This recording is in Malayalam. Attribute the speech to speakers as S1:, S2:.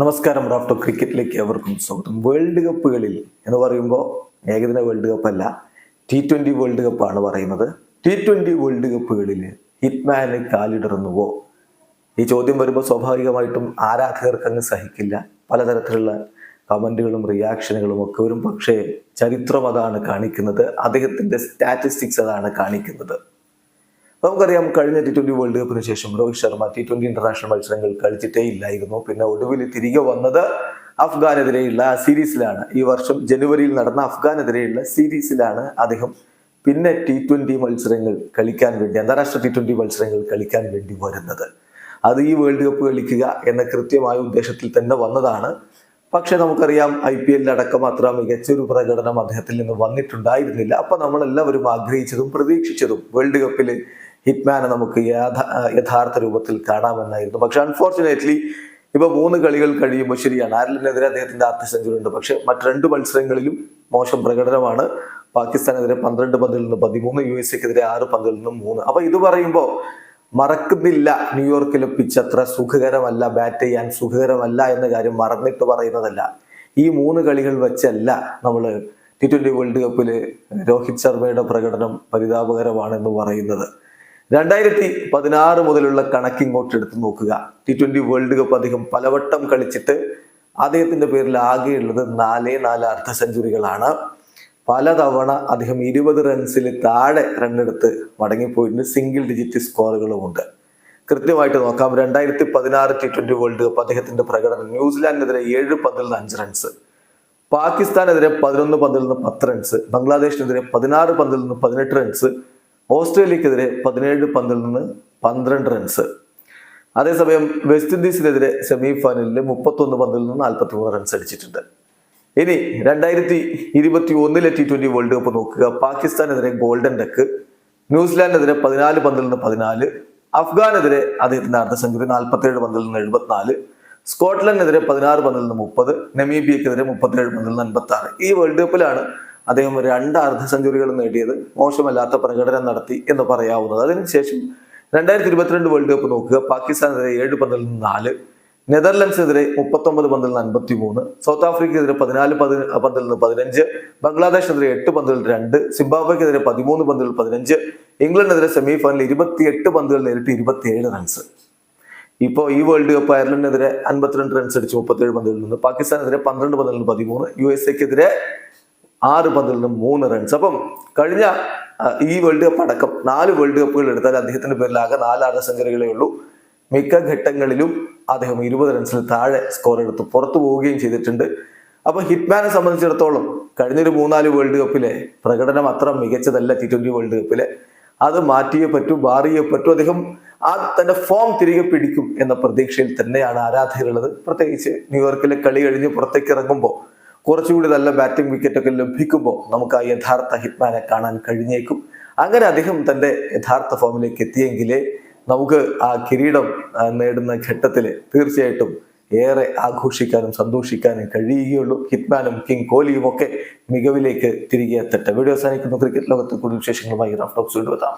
S1: നമസ്കാരം റാഫ്റ്റോ ക്രിക്കറ്റിലേക്ക് അവർക്കും സ്വാഗതം. വേൾഡ് കപ്പുകളിൽ എന്ന് പറയുമ്പോൾ ഏകദിന വേൾഡ് കപ്പ് അല്ല ടി ട്വന്റി വേൾഡ് കപ്പാണ് പറയുന്നത്. ടി ട്വന്റി വേൾഡ് കപ്പുകളിൽ ഹിറ്റ്മാന് കാലിടറുന്നുവോ? ഈ ചോദ്യം വരുമ്പോൾ സ്വാഭാവികമായിട്ടും ആരാധകർക്ക് അങ്ങ് സഹിക്കില്ല. പലതരത്തിലുള്ള കമന്റുകളും റിയാക്ഷനുകളും ഒക്കെ വരും. പക്ഷേ ചരിത്രം അതാണ് കാണിക്കുന്നത്. അദ്ദേഹത്തിന്റെ സ്റ്റാറ്റിസ്റ്റിക്സ് അതാണ് കാണിക്കുന്നത്. നമുക്കറിയാം കഴിഞ്ഞ ടി ട്വന്റി വേൾഡ് കപ്പിന് ശേഷം Rohit Sharma T twenty international മത്സരങ്ങൾ കളിച്ചിട്ടേ ഇല്ലായിരുന്നു. പിന്നെ ഒടുവിൽ തിരികെ വന്നത് അഫ്ഗാനെതിരെയുള്ള സീരീസിലാണ് ഈ വർഷം ജനുവരിയിൽ നടന്ന അഫ്ഗാനെതിരെയുള്ള സീരീസിലാണ് അദ്ദേഹം പിന്നെ ടി ട്വന്റി മത്സരങ്ങൾ കളിക്കാൻ വേണ്ടി അന്താരാഷ്ട്ര ടി ട്വന്റി മത്സരങ്ങൾ കളിക്കാൻ വേണ്ടി വരുന്നത്. അത് ഈ വേൾഡ് കപ്പ് കളിക്കുക എന്ന കൃത്യമായ ഉദ്ദേശത്തിൽ തന്നെ വന്നതാണ്. പക്ഷെ നമുക്കറിയാം ഐ പി എല്ലിൽ അടക്കം അത്ര മികച്ചൊരു പ്രകടനം അദ്ദേഹത്തിൽ നിന്ന് വന്നിട്ടുണ്ടായിരുന്നില്ല. അപ്പൊ നമ്മളെല്ലാവരും ആഗ്രഹിച്ചതും പ്രതീക്ഷിച്ചതും വേൾഡ് കപ്പിൽ ഹിറ്റ്മാനെ നമുക്ക് യാഥാ യഥാർത്ഥ രൂപത്തിൽ കാണാമെന്നായിരുന്നു. പക്ഷെ അൺഫോർച്ചുനേറ്റ്ലി ഇപ്പൊ മൂന്ന് കളികൾ കഴിയുമ്പോൾ ശരിയാണ് ആരലിനെതിരെ അദ്ദേഹത്തിന്റെ അർദ്ധ സെഞ്ചുറി ഉണ്ട്. പക്ഷെ മറ്റ് രണ്ട് മത്സരങ്ങളിലും മോശം പ്രകടനമാണ്. പാകിസ്ഥാനെതിരെ പന്ത്രണ്ട് പന്തിൽ നിന്ന് പതിമൂന്ന് യു എസ് എക്കെതിരെ ആറ് പന്തിൽ നിന്നും മൂന്ന്. അപ്പൊ ഇത് പറയുമ്പോൾ മറക്കുന്നില്ല ന്യൂയോർക്കിലെ പിച്ച് അത്ര സുഖകരമല്ല ബാറ്റ് ചെയ്യാൻ സുഖകരമല്ല എന്ന കാര്യം മറന്നിട്ട് പറയുന്നതല്ല. ഈ മൂന്ന് കളികൾ വെച്ചല്ല നമ്മൾ ടി ട്വന്റി വേൾഡ് കപ്പിൽ രോഹിത് ശർമ്മയുടെ പ്രകടനം പരിതാപകരമാണെന്ന് പറയുന്നത്. രണ്ടായിരത്തി പതിനാറ് മുതലുള്ള കണക്ക് ഇങ്ങോട്ട് എടുത്ത് നോക്കുക. ടി ട്വന്റി വേൾഡ് കപ്പ് അദ്ദേഹം പലവട്ടം കളിച്ചിട്ട് അദ്ദേഹത്തിന്റെ പേരിൽ ആകെയുള്ളത് നാലേ നാല് അർദ്ധ സെഞ്ചുറികളാണ്. പലതവണ അദ്ദേഹം ഇരുപത് റൺസിൽ താഴെ റണ്ണെടുത്ത് മടങ്ങിപ്പോയിട്ടുണ്ട്. സിംഗിൾ ഡിജിറ്റ് സ്കോറുകളും ഉണ്ട് കൃത്യമായിട്ട് നോക്കാം. രണ്ടായിരത്തി പതിനാറ് ടി ട്വന്റി വേൾഡ് കപ്പ് അദ്ദേഹത്തിന്റെ പ്രകടനം ന്യൂസിലാൻഡിനെതിരെ ഏഴ് പന്തിൽ നിന്ന് അഞ്ച് റൺസ് പാകിസ്ഥാനെതിരെ പതിനൊന്ന് പന്തിൽ നിന്ന് പത്ത് റൺസ് ബംഗ്ലാദേശിനെതിരെ പതിനാറ് പന്തിൽ നിന്ന് പതിനെട്ട് റൺസ് ഓസ്ട്രേലിയക്കെതിരെ പതിനേഴ് പന്തിൽ നിന്ന് പന്ത്രണ്ട് റൺസ്. അതേസമയം വെസ്റ്റ് ഇൻഡീസിനെതിരെ സെമി ഫൈനലിൽ മുപ്പത്തൊന്ന് പന്തിൽ നിന്ന് നാൽപ്പത്തി മൂന്ന് റൺസ് അടിച്ചിട്ടുണ്ട്. ഇനി രണ്ടായിരത്തി ഇരുപത്തി ഒന്നിലെ ടി ട്വന്റി വേൾഡ് കപ്പ് നോക്കുക. പാകിസ്ഥാനെതിരെ ഗോൾഡൻ ഡക്ക് ന്യൂസിലാൻഡിനെതിരെ പതിനാല് പന്തിൽ നിന്ന് പതിനാല് അഫ്ഗാനെതിരെ അദ്ദേഹത്തിന്റെ അർദ്ധ സെഞ്ചുറി നാൽപ്പത്തേഴ് പന്തിൽ നിന്ന് എഴുപത്തിനാല് സ്കോട്ട്ലൻഡിനെതിരെ പതിനാറ് പന്തിൽ നിന്ന് മുപ്പത് നമീബിയക്കെതിരെ മുപ്പത്തിയേഴ് പന്തിൽ നിന്ന് അൻപത്തി ആറ് ഈ വേൾഡ് കപ്പിലാണ് അദ്ദേഹം രണ്ട് അർദ്ധ സെഞ്ചുറികൾ നേടിയത് മോശമല്ലാത്ത പ്രകടനം നടത്തി എന്ന് പറയാവുന്നത്. അതിനുശേഷം രണ്ടായിരത്തി ഇരുപത്തിരണ്ട് വേൾഡ് കപ്പ് നോക്കുക. പാകിസ്ഥാനെതിരെ ഏഴ് പന്തിൽ നിന്ന് നാല് നെതർലൻഡ്സിനെതിരെ മുപ്പത്തൊമ്പത് പന്തിൽ നിന്ന് അൻപത്തി മൂന്ന് സൗത്ത് ആഫ്രിക്കയ്ക്കെതിരെ പതിനാല് പതി പന്തിൽ നിന്ന് പതിനഞ്ച് ബംഗ്ലാദേശിനെതിരെ എട്ട് പന്തിൽ രണ്ട് സിംബാബ്വെക്കെതിരെ പതിമൂന്ന് പന്തിൽ പതിനഞ്ച് ഇംഗ്ലണ്ടിനെതിരെ സെമി ഫൈനലിൽ ഇരുപത്തിയെട്ട് പന്തുകൾ നേരിട്ട് ഇരുപത്തിയേഴ് റൺസ് ഇപ്പോൾ ഈ വേൾഡ് കപ്പ് അയർലൻഡിനെതിരെ അൻപത്തിരണ്ട് റൺസ് അടിച്ച് മുപ്പത്തേഴ് പന്തുകളിൽ നിന്ന് പാകിസ്ഥാനെതിരെ പന്ത്രണ്ട് നിന്ന് പതിമൂന്ന് യു എസ് എക്കെതിരെ ആറ് നിന്ന് മൂന്ന് റൺസ് അപ്പം കഴിഞ്ഞ ഈ വേൾഡ് കപ്പ് അടക്കം നാല് വേൾഡ് കപ്പുകൾ എടുത്താൽ അദ്ദേഹത്തിന്റെ പേരിലാകെ നാല് അർദ്ധസെഞ്ചുറികളേ ഉള്ളൂ. മിക്ക ഘട്ടങ്ങളിലും അദ്ദേഹം ഇരുപത് റൺസിൽ താഴെ സ്കോർ എടുത്ത് പുറത്തു പോവുകയും ചെയ്തിട്ടുണ്ട്. അപ്പൊ ഹിറ്റ്മാനെ സംബന്ധിച്ചിടത്തോളം കഴിഞ്ഞൊരു മൂന്നാൽ വേൾഡ് കപ്പിലെ പ്രകടനം അത്ര മികച്ചതല്ല ടി ട്വന്റി വേൾഡ് കപ്പിലെ അത് മാറ്റിയേ പറ്റൂ മാറിയേ പറ്റൂ. അദ്ദേഹം ആ തന്റെ ഫോം തിരികെ പിടിക്കും എന്ന പ്രതീക്ഷയിൽ തന്നെയാണ് ആരാധകരുള്ളത്. പ്രത്യേകിച്ച് ന്യൂയോർക്കിലെ കളി കഴിഞ്ഞ് പുറത്തേക്ക് ഇറങ്ങുമ്പോൾ കുറച്ചുകൂടി നല്ല ബാറ്റിംഗ് വിക്കറ്റൊക്കെ ലഭിക്കുമ്പോൾ നമുക്ക് ആ യഥാർത്ഥ ഹിറ്റ്മാനെ കാണാൻ കഴിഞ്ഞേക്കും. അങ്ങനെ അദ്ദേഹം തന്റെ യഥാർത്ഥ ഫോമിലേക്ക് എത്തിയെങ്കിലേ നമുക്ക് ആ കിരീടം നേടുന്ന ഘട്ടത്തിൽ തീർച്ചയായിട്ടും ഏറെ ആഘോഷിക്കാനും സന്തോഷിക്കാനും കഴിയുകയുള്ളൂ. ഹിറ്റ്മാനും കിങ് കോഹ്ലിയും ഒക്കെ മികവിലേക്ക് തിരികെ എത്തട്ടെ. വീഡിയോ അവസാനിക്കുന്നു. ക്രിക്കറ്റ് ലോകത്തെ കൂടുതൽ വിശേഷങ്ങളുമായി റഫ് ടോക്സ് വീണ്ടും എത്താം.